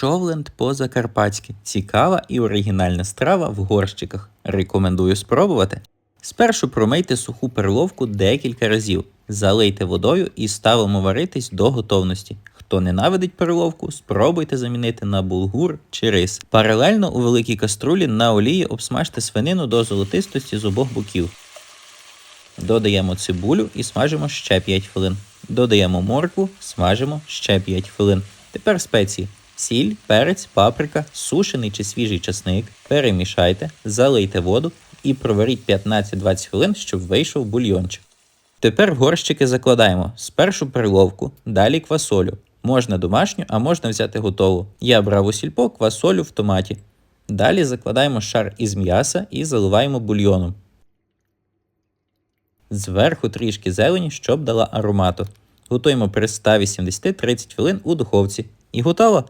Човленд по-закарпатськи. Цікава і оригінальна страва в горщиках. Рекомендую спробувати. Спершу промийте суху перловку декілька разів, залийте водою і ставимо варитись до готовності. Хто ненавидить перловку, спробуйте замінити на булгур чи рис. Паралельно у великій каструлі на олії обсмажте свинину до золотистості з обох боків. Додаємо цибулю і смажимо ще 5 хвилин. Додаємо моркву, смажимо ще 5 хвилин. Тепер спеції. Сіль, перець, паприка, сушений чи свіжий часник. Перемішайте, залийте воду і проваріть 15-20 хвилин, щоб вийшов бульйончик. Тепер в горщики закладаємо спершу перловку, далі квасолю. Можна домашню, а можна взяти готову. Я брав у сільпо квасолю в томаті. Далі закладаємо шар із м'яса і заливаємо бульйоном. Зверху трішки зелені, щоб дала аромату. Готуємо при 180-30 хвилин у духовці. І готово!